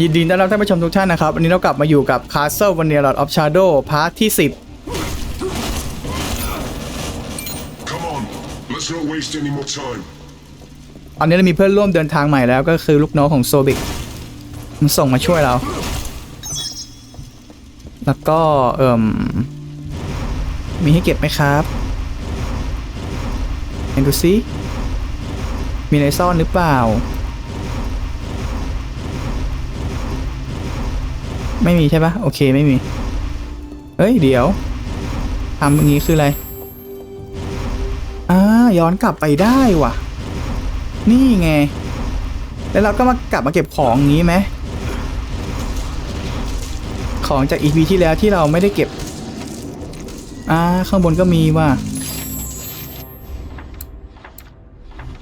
ยินดีต้อนรับท่านผู้ชมทุกท่านนะครับ วันนี้เรากลับมาอยู่กับ Castle Vanilla Lord of Shadow พาร์ทที่ Come on, let's not waste any more time. 10 ตอนนี้เรามีเพื่อนร่วมเดินทางใหม่แล้วก็คือลูกน้องของโซบิกมันส่งมาช่วยเรา แล้วก็ เอ่มมีให้เก็บไหมครับเห็นดูซิมีอะไรซ่อนหรือเปล่า ไม่มีใช่ปะโอเคไม่มี เฮ้ย เดี๋ยวทำอย่างนี้คืออะไรอ่าย้อนกลับไปได้ว่ะ นี่ไง แล้วเราก็มากลับมาเก็บของนี้ไหมของจาก EP ที่แล้วที่เราไม่ได้เก็บ อ่า ข้างบนก็มีว่ะ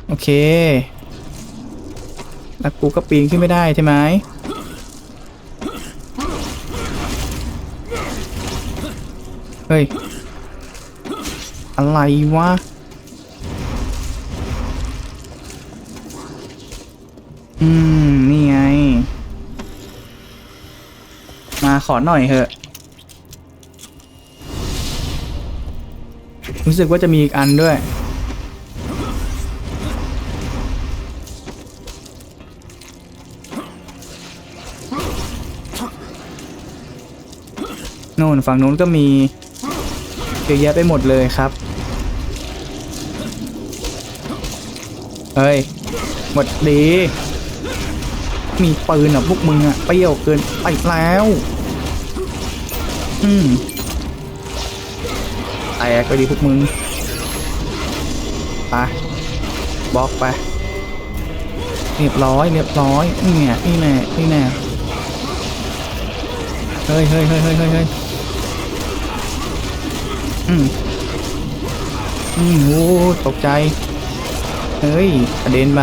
โอเค แล้วกูก็ปีนขึ้นไม่ได้ใช่ไหม ฮ้ย อะไรวะ อืม นี่ไง มาขอหน่อยเถอะ รู้สึกว่าจะมีอีกอันด้วย โน่นฝั่งนู้นก็มี อะแยะไปหมดเลยครับ เฮ้ย หมดดี มีปืนเหรอพวกมึงอะเปรี้ยวเกินไปแล้ว อืมแตกไปดีพวกมึง ไปบล็อกไป เรียบร้อยเรียบร้อย นี่ไงนี่แน่นี่แน่เฮ้ยเฮ้ยเฮ้ยเฮ้ยเฮ้ย อืมอืมโอ้ตกใจ เฮ้ยกระเด็นไป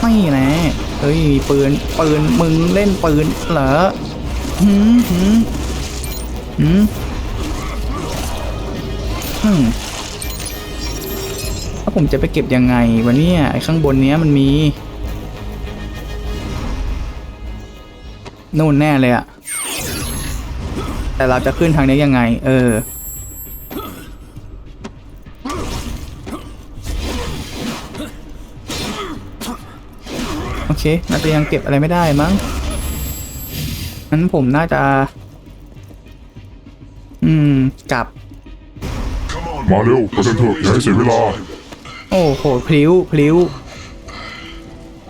ไม่แน่เฮ้ยมีปืน ปืน มึงเล่นปืนเหรอหืมหืมหืมหืมแล้วผมจะไปเก็บยังไงวะเนี่ย ไอ้ข้างบนเนี้ยมันมีนู่นแน่เลยอะ แต่เราจะขึ้นทางนี้ยังไง เออ โอเคน่าจะยังเก็บอะไรไม่ได้มั้งงั้นผมน่าจะ อืม กลับ Come on. มาเร็วไปกันเถอะอย่าให้เสียเวลา โอ้โห พลิ้ว พลิ้ว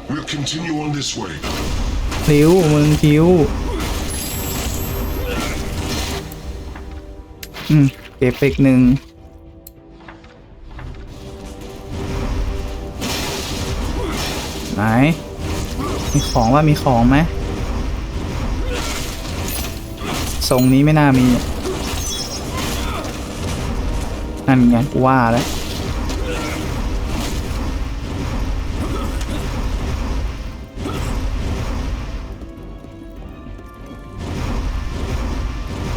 We'll continue on this way. พลิ้วมึงพลิ้ว อืมเก็บไปอีกหนึ่งไหน มีของว่ามีของไหมทรงนี้ไม่น่ามี นั่นไงว่าแล้ว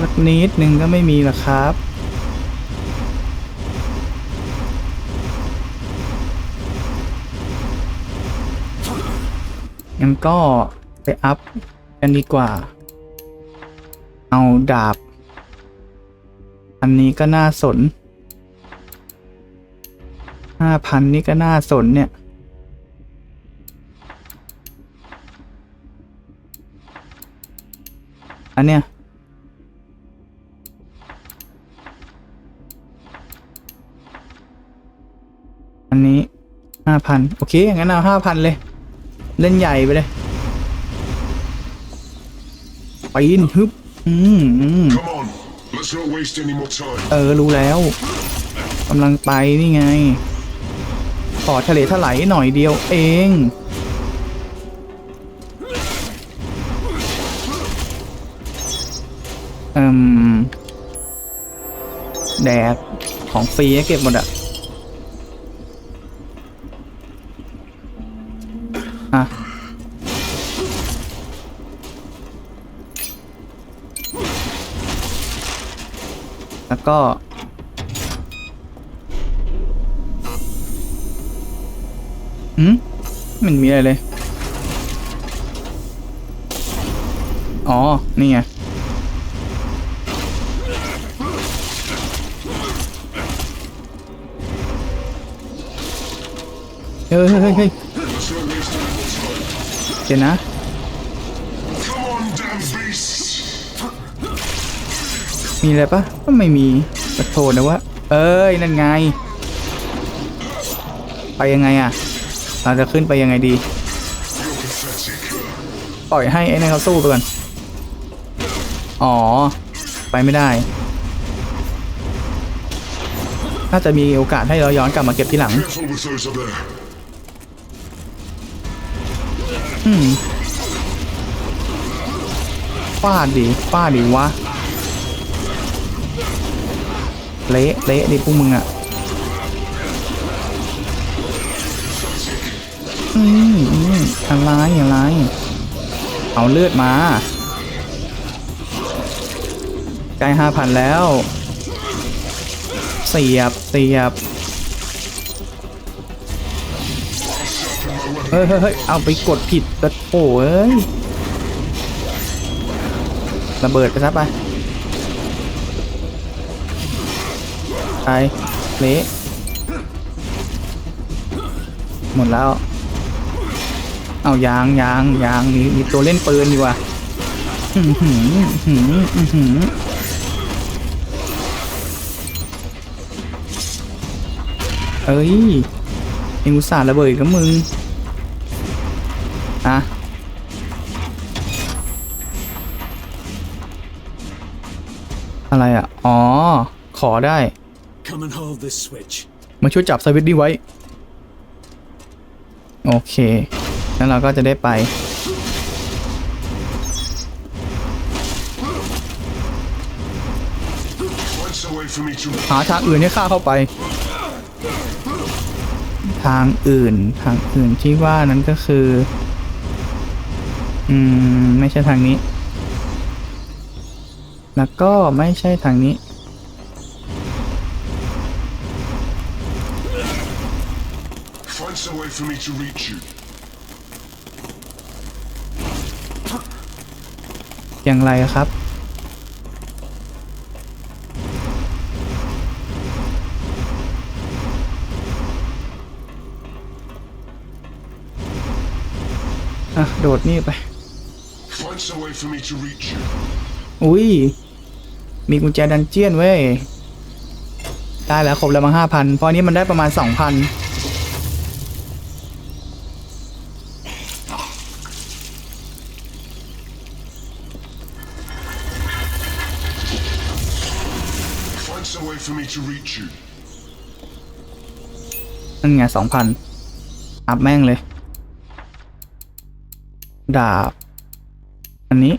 สักนิดหนึ่งก็ไม่มีหรอกครับ งั้นก็ไปอัพกันดีกว่า เอาดาบ อันนี้ก็น่าสนห้าพันนี่ก็น่าสนเนี่ยอันเนี้ยาพันโอเค งั้นเอาห้าพันเลย เล่นใหญ่ไปเลยปีนฮึบ อืมอืม Come on, let's not waste any more time. เออ รู้แล้วกำลังไปนี่ไง ขอทะเลถลายหน่อยเดียวเองอืมแดกของฟรีให้เก็บหมดอะอะ แล้วก็ อืมมันมีอะไรเลย อ๋อ นี่ไง เฮ้ยเฮ้ยเฮ้ยเดี๋นะ มีอะไรปะก็ไม่มีกระโทษนะว่าเอ้ย นั่นไง ไปยังไงอะเราจะขึ้นไปยังไงดี ปล่อยให้ไอ้นั่นเขาสู้ไปก่อน อ๋อ ไปไม่ได้ น่าจะมีโอกาสให้เราย้อนกลับมาเก็บที่หลัง อืมฟาดดิฟาดดิวะ เละเละดิพวกมึงอะอืมอืมอะไรอะไร เอาเลือดมาใกล้ห้าพันแล้ว เสียบ เสียบ เฮ้ยเฮ้ยเอาไปกดผิดกระโอ้ยระเบิดไปซะไป ไปเละหมดแล้ว เอายางยางยางมีมีตัวเล่นปืนดีกว่าอื้อหืออื้อหืออื้อหือเอ้ยเอ็งอุตส่าห์ระเบิดกับมึงอะอะไรอะ อ๋อ ขอได้ Come and hold this switch. มาช่วยจับสวิตช์นี้ไว้ โอเค แล้วเราก็จะได้ไป Find some way for me to หาทางอื่นให้ข้าเข้าไป ทางอื่น ทางอื่นที่ว่านั้นก็คือ อืม ไม่ใช่ทางนี้ แล้วก็ไม่ใช่ทางนี้ find some way for me to reach you. อย่างไรครับ อะ โดดนี่ไป Find some way for me to reach you. อุ้ย มีกุญแจดันเจียนเว้ย ได้แล้วครบแล้วมาห้าพันเพราะอันนี้มันได้ประมาณสองพัน way for me to reach you. นั่นไงสองพันอัพแม่งเลย ดาบ อันนี้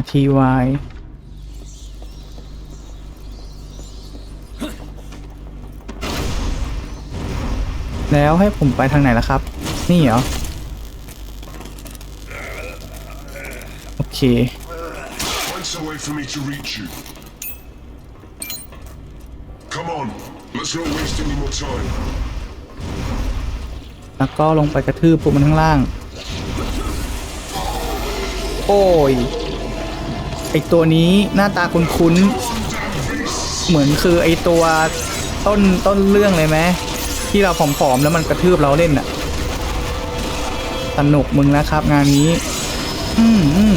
RTY แล้วให้ผมไปทางไหนล่ะครับ นี่เหรอ โอ เค Find some way for me to reach you. Come on, let's not waste any more time. แล้วก็ลงไปกระทืบพวกมันข้างล่าง โอ้ย ไอตัวนี้หน้าตาคุ้นๆ เหมือนคือไอตัวต้นต้นเรื่องเลยไหมที่เราผอมๆ แล้วมันกระทืบเราเล่นอะสนุกมึงนะครับงานนี้ อืมอืม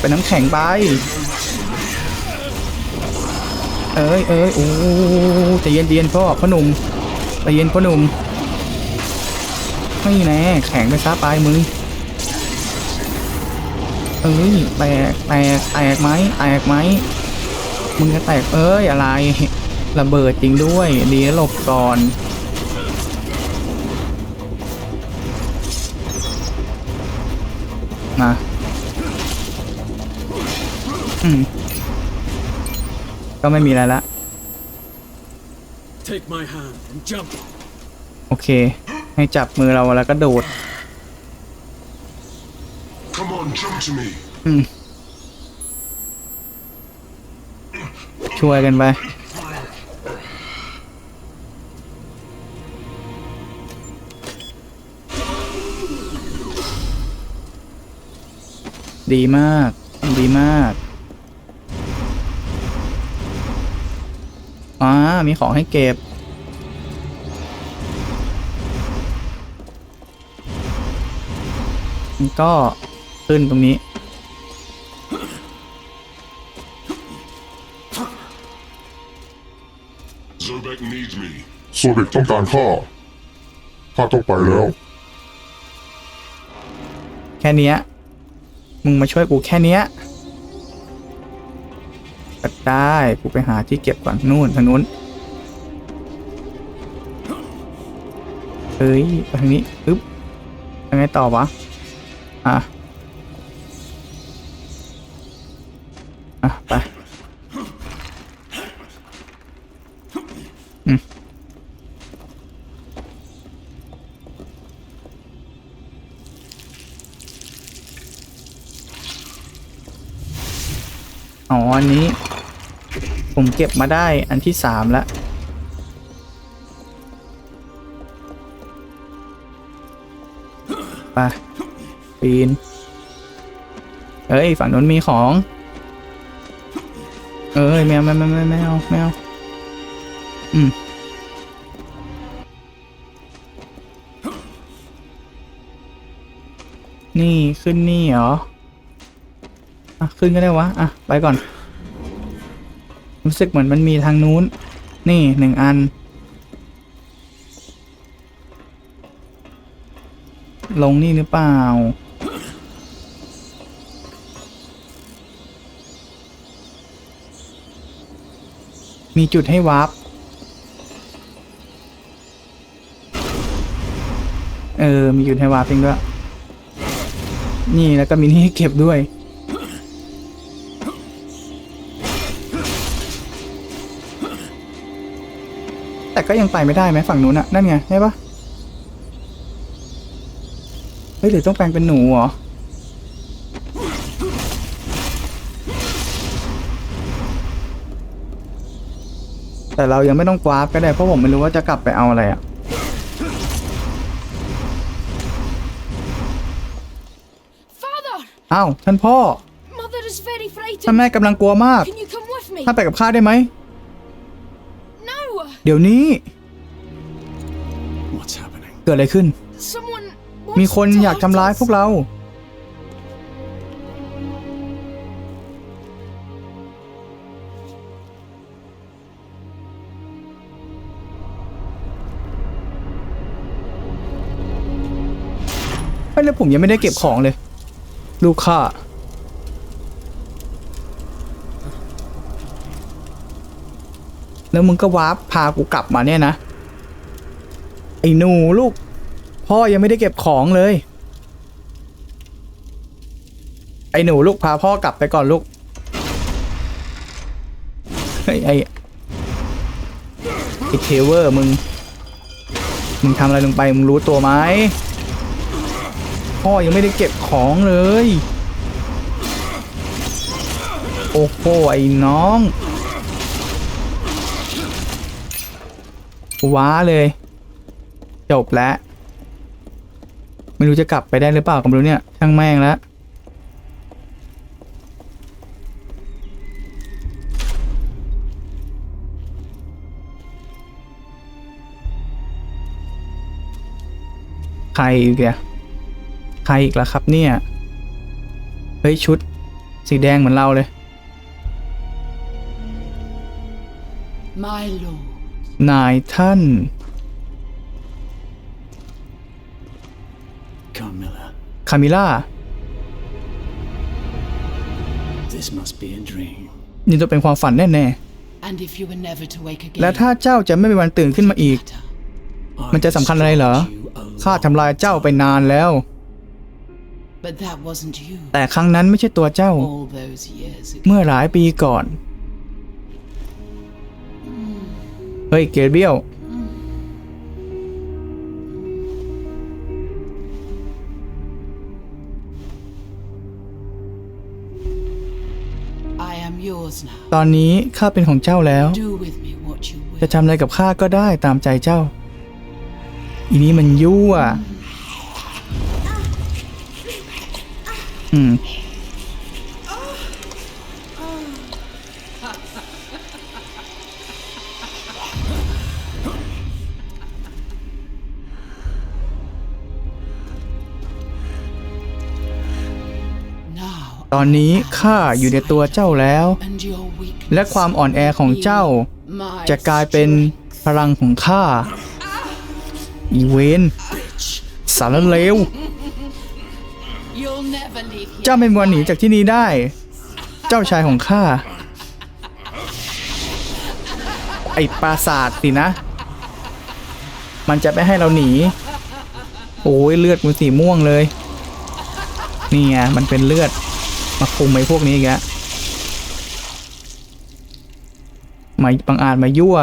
เป็นน้ำแข็งไป เอ้ยเอ้ยโอ้ใจเย็นเย็นพ่อพ่อหนุ่มใจเย็นพ่อหนุ่มไม่แน่แข็งไปซะปลายมึงเอ้ยแตกแตกแตกไหมแตกไหมมึงจะแตกเอ้ยอะไรระเบิดจริงด้วยดีหลบก่อนมา ก็ไม่มีอะไรละโอเค ให้จับมือเราแล้วก็โดดช่วยกันไป ดีมาก ดีมาก อ่ามีของให้เก็บมันก็ขึ้นตรงนี้ Zobek needs me. โซเบกต้องการข้าข้าต้องไปแล้ว แค่เนี้ย มึงมาช่วยกูแค่เนี้ยก็ ได้กูไปหาที่เก็บก่อนนู่นทางนู้นเอ้ยทางนี้ปึ๊บยังไงต่อวะ อะ ก็บมาได้อันที่สามแล้วไปปีนเอ้ย ฝั่งนู้นมีของ เอ้ยแมวแมวแมวแมวแมวแมวอืมนี่ขึ้นนี่เหรอ อะ ขึ้นก็ได้วะ อะ ไปก่อน รู้สึกเหมือนมันมีทางนู้น นี่หนึ่งอัน ลงนี่หรือเปล่า มีจุดให้วาร์ปเออ มีจุดให้วาร์ปจริงด้วย นี่แล้วก็มีนี่ให้เก็บด้วย ก็ยังไปไม่ได้ไหมฝั่งนู้นอะนั่นไงใช่ปะเฮ้ยหรือต้องแปลงเป็นหนูเหรอแต่เรายังไม่ต้องกวาร์ปก็ได้เพราะผมไม่รู้ว่าจะกลับไปเอาอะไรอะ Father! อ้าวท่านพ่อ Mother is very ท่าน frightened. แม่กำลังกลัวมาก Can you come with me? ท่านไปกับข้าได้ไหม Now! เดี๋ยวนี้ What's happening? เกิดอะไรขึ้น Someone มี wants คน to อยาก hurt ทำร้าย us. พวกเราเฮ้ยแล้วผมยังไม่ได้เก็บของเลย ลูกค้า แล้วมึงก็วาร์ปพากูกลับมาเนี่ยนะ ไอ้หนูลูก พ่อยังไม่ได้เก็บของเลย ไอ้หนูลูกพาพ่อกลับไปก่อนลูกเฮ้ไอ้ไอ้เทเวอร์มึง มึงทำอะไรลงไป มึงรู้ตัวไหมพ่อยังไม่ได้เก็บของเลย โอ้โหไอ้น้อง ว้าเลย จบแล้ว ไม่รู้จะกลับไปได้หรือเปล่าก็ไม่รู้เนี่ย ช่างแม่งแล้วใครอีกอะใครอีกล่ะครับเนี่ย เฮ้ย ชุด สีแดงเหมือนเราเลย My lord, นายท่าน Carmilla, คามิล่า this must be a dream. นี่ต้องเป็นความฝันแน่ and if you were never to wake ๆ again, และถ้าเจ้าจะไม่มีวันตื่นขึ้นมาอีก matter. มันจะสำคัญอะไรเหรอ ข้าทำลายเจ้าไปนานแล้ว But that wasn't you. แต่ครั้งนั้นไม่ใช่ตัวเจ้า All those years ago. เมื่อหลายปีก่อน เฮ้ย เกรเบียล I am yours now. ตอนนี้ข้าเป็นของเจ้าแล้ว Do with me what you จะ will. ทำอะไรกับข้าก็ได้ตามใจเจ้า อีนี้มันยั่วอืม ตอนนี้ข้าอยู่ในตัวเจ้าแล้ว และความอ่อนแอของเจ้า จะกลายเป็นพลังของข้าอีเวนสารเลวเจ้าไม่มีวันหนีจากที่นี้ได้ เจ้าชายของข้า ไอ้ปราสาทสินะ มันจะไม่ให้เราหนี โอ้ยเลือดมันสีม่วงเลย นี่ไงมันเป็นเลือด มาคุมไอ้พวกนี้อีกแล้วมาบังอาจมายั่ว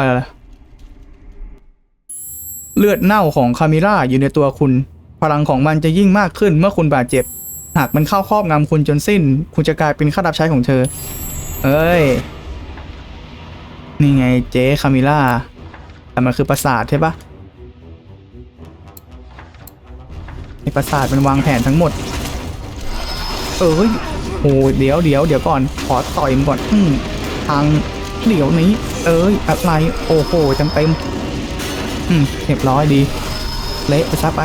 เลือดเน่าของคามิล่าอยู่ในตัวคุณ พลังของมันจะยิ่งมากขึ้นเมื่อคุณบาดเจ็บ หากมันเข้าครอบงำคุณจนสิ้น คุณจะกลายเป็นข้ารับใช้ของเธอ เอ้ย นี่ไงเจ๊คามิล่า แต่มันคือปราสาทใช่ปะในปราสาทมันวางแผนทั้งหมด เอ้ย โอ้เดี๋ยวเดี๋ยวเดี๋ยวก่อน ขอต่อยมันก่อน อืมทางเดี๋ยวนี้ เอ้ย อะไร โอ้โหเต็มเต็มอืมเรียบร้อยดี เละไปซะไป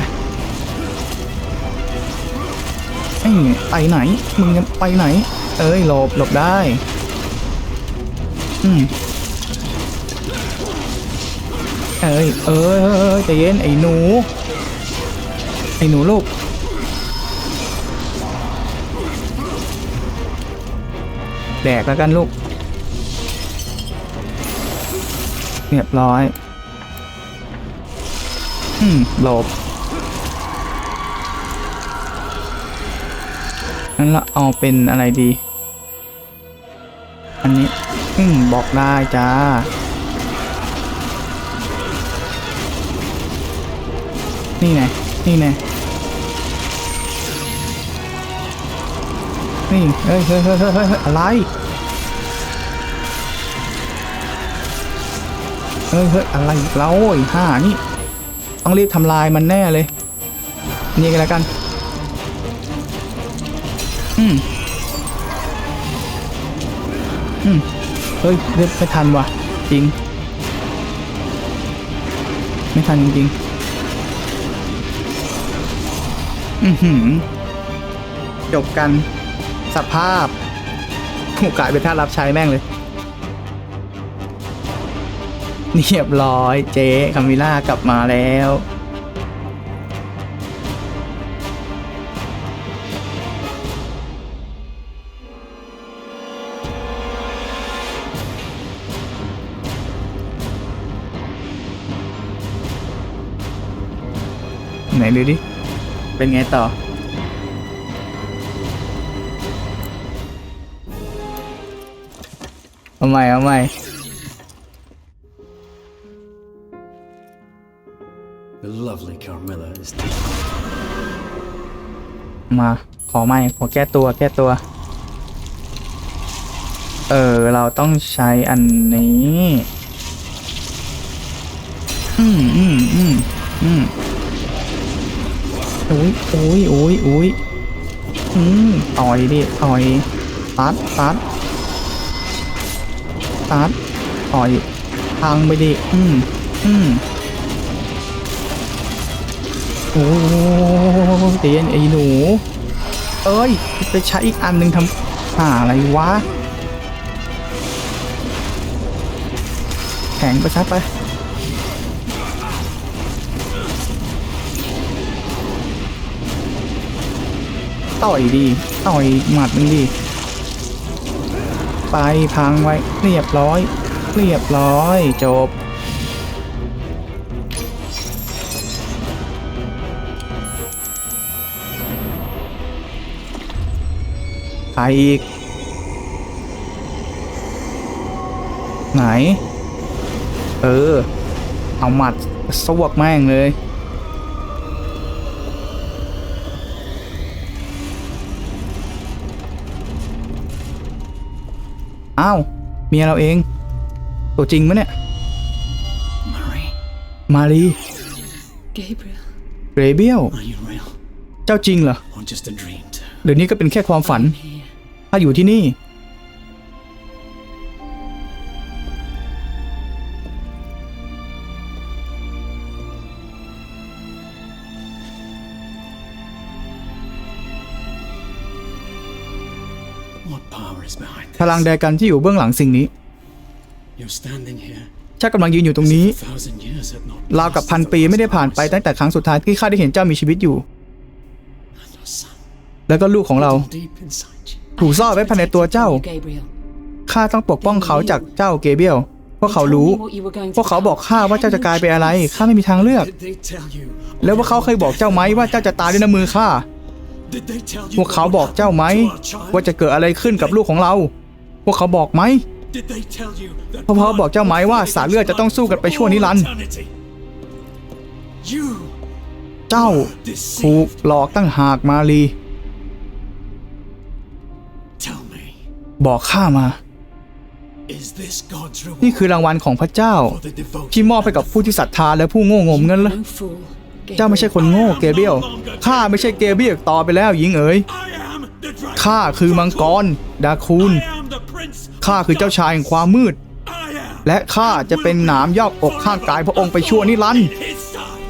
ไอ้ไปไหน มึงจะไปไหน เอ้ย หลบ หลบได้ อืมเอ้ย เอ้ยเอ้ยใจเย็นไอ้หนู ไอ้หนูลูก แดกแล้วกันลูก เรียบร้อย อืมหลบงั้นเราเอาเป็นอะไรดี อันนี้ อืมบอกได้จ้านี่ไงนี่ไง นี่เฮ้ยเฮ้ยเฮ้ยเฮ้ยเฮ้อะไรเฮ้ยเฮ้ยอะไรอีกแล้วไอ้ห่านี่ต้องรีบทำลายมันแน่เลย นี่กันแล้วกัน อืมอืมเฮ้ยเรียบไม่ทันว่ะ จริง ไม่ทันจริงอือหือจบกัน สภาพถูกลายเป็นท่ารับใช้แม่งเลยเรียบร้อยเจ๊คามิล่ากลับมาแล้วไหนดูดิ เป็นไงต่อ เอาใหม่เอาใหม่ The lovely Carmilla is dead. มาขอใหม่ขอแก้ตัวแก้ตัว เออ เราต้องใช้อันนี้ อืมอืมอืมอืมอุ้ยอุ้ยอุ้ยอุ้ยอืมต่อยดิต่อยตัดตัด ตัดต่อยพังไปดิอืมอืมโอ้เตียนไอ้หนู เอ้ยไปใช้อีกอันหนึ่งทำหาอะไรวะ แข็งไปซัดไปต่อยดี ต่อยหมัดหนึ่งดี ไปพังไว้เรียบร้อย เรียบร้อยจบใครอีก ไหน เออ เอาหมัดสวกแม่งเลย อ้าวเมียเราเอง ตัวจริงมะเนี่ย Marie, มารี Gabriel. เรเบียล are you real? เจ้าจริงเหรอ Or just a dream too? หรือนี่ก็เป็นแค่ความฝัน Here. ถ้าอยู่ที่นี่ พลัง this? ใดกันที่อยู่เบื้องหลังสิ่งนี้ You're standing here. ข้ากำลังยืนอยู่ตรงนี้ A thousand years have not ราวกับ passed พัน since ปี I ไม่ได้ผ่านไป was ตั้งแต่ครั้งสุดท้ายที่ข้าได้เห็นเจ้ามีชีวิตอยู่ and your son, แล้วก็ลูกของเรา deep inside you. ถูกซ่อนไว้ภายในตัวเจ้า Gabriel. ข้าต้องปกป้องเขาจากเจ้าเกเบียลพวกเขารู้ Told me what you were going to พวกเขาบอกข้าว่าเจ้าจะกลายเป็นอะไรข้าไม่มีทางเลือก Did they tell you? แล้วว่าเขาเคยบอกเจ้าไหมว่าเจ้าจะตายด้วยน้ำมือข้า Did they tell you พวกเขา what บอกเจ้าไหม happened to our child? ว่าจะเกิดอะไรขึ้นกับลูกของเรา พวกเขาบอกไหม Did they tell you that พวกเขาบอกเจ้าไหมว่าสายเลือดจะต้องสู้กันไปชั่วนิรันดร์ eternity? You เจ้าถูก deceived. หลอกตั้งหากมาลี Tell me, บอกข้ามา is this God's นี่ reward คือรางวัลของพระเจ้า for the devotion ที่มอบให้กับผู้ที่ศรัทธาและผู้โง่งมงั้นเหรอ No fool. เจ้าไม่ใช่คนโง่เกเบียลข้าไม่ใช่เกเบียลต่อไปแล้วหญิงเอ๋ย I am the dragon. ข้าคือมังกร ดาคูน ข้าคือเจ้าชายแห่งความมืด I am และข้าจะเป็นหนามยอกอกข้างกายพระองค์ไปชั่วนิรันดร์ his side.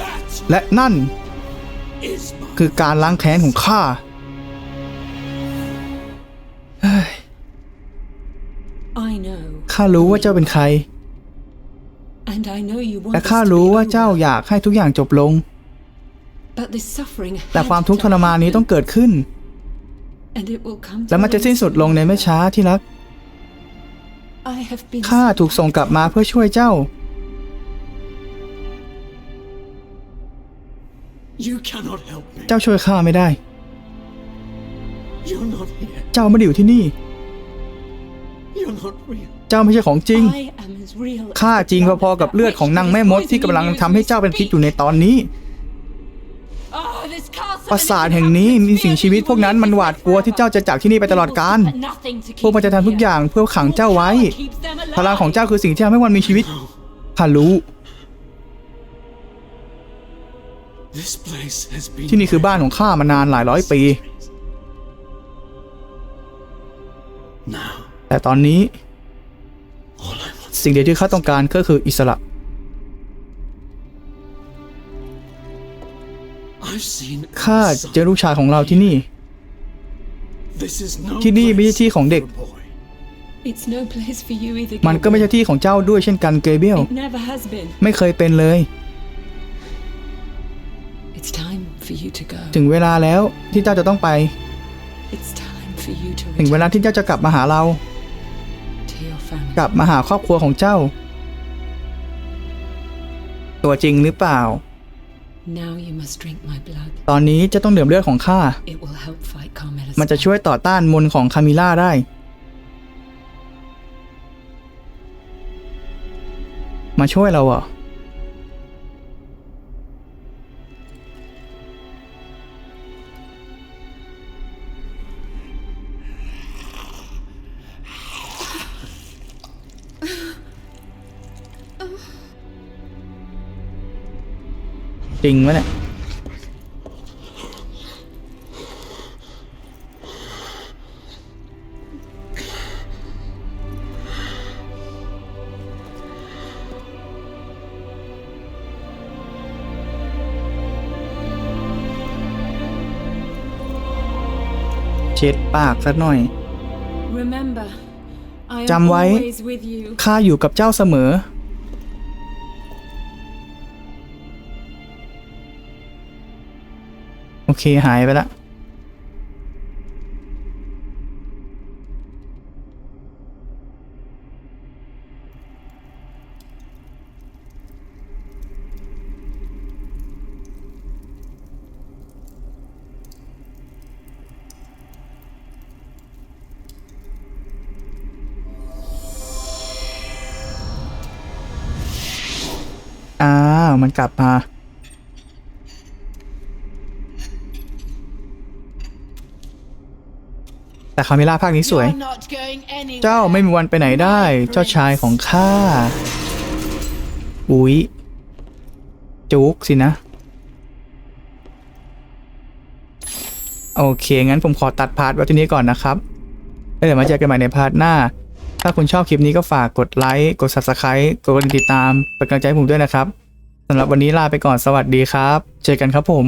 That และนั่น is my คือการล้างแค้นของข้า I know. ข้ารู้ว่าเจ้าเป็นใคร And I know you want และ this ข้า to รู้ be ว่าเจ้า over. อยากให้ทุกอย่างจบลง But this suffering แต่ had ความทุกข์ท to รมานนี้ happen, ต้องเกิดขึ้น และมันจะ an สิ้น end สุดลงในไม่ช้าที่รัก I have been ข้าถูกส่งกลับมาเพื่อช่วยเจ้า You cannot help me. เจ้าช่วยข้าไม่ได้ You're not here. เจ้าไม่ได้อยู่ที่นี่ You're not real. เจ้าไม่ใช่ของจริง I am as real as ข้า the จริง blood พอๆกับ that เลือดของนางแม่มด witch ที่กำลัง is ทำให้เจ้าเป็นพิษอยู่ในตอนนี้ Oh, this castle ปราสาทแห่งนี้มีสิ่งชีวิตพวกนั้นมันหวาดกลัวที่เจ้าจะจากที่นี่ไปตลอดกาล พวกมันจะทำทุกอย่างเพื่อขังเจ้าไว้ พลังของเจ้าคือสิ่งที่ทำให้มันมีชีวิตข้ารู้ ที่นี่คือบ้านของข้ามานานหลายร้อยปี แต่ตอนนี้ สิ่งเดียวที่ข้าต้องการก็คืออิสระ ข้า our เจอ son. ลูกชายของเราที่นี่ This is no ที่นี่ไม่ใช่ place ที่ของเด็ก for a boy. It's no place for you either. มันก็ไม่ใช่ Gabriel. ที่ของเจ้าด้วยเช่นกันเกเบียล It never has been. ไม่เคยเป็นเลย It's time for you to go. ถึงเวลาแล้วที่เจ้าจะต้องไป It's time for you to ถึงเว return ลาที่เจ้าจะกลับมาหาเรา to your family. กลับมาหาครอบครัวของเจ้า ตัวจริงหรือเปล่า Now you must drink my blood. ตอนนี้จะต้องดื่มเลือดของข้า It will help fight Carmela's มันจะช่วยต่อต้านมนต์ของคามิล่าได้ มาช่วยเราเหรอ จริงไหมเนี่ยเช็ดปากสักหน่อย Remember, I am จำไว้ always with you. ข้าอยู่กับเจ้าเสมอ อเคหายไปละอ้าวมันกลับมา แต่คาเมล่าภาคนี้สวย You're not going anywhere. เจ้าไม่มีวันไปไหนได้ เจ้าชายของข้า อุ๊ย จุกสินะ โอเค งั้นผมขอตัดพาร์ทไว้ที่นี้ก่อนนะครับ แล้วเดี๋ยวมาเจอกันใหม่ในพาร์ทหน้า ถ้าคุณชอบคลิปนี้ก็ฝากกดไลค์ กด subscribe กดติดตาม เป็นกำลังใจให้ผมด้วยนะครับสำหรับวันนี้ลาไปก่อน สวัสดีครับ เจอกันครับผม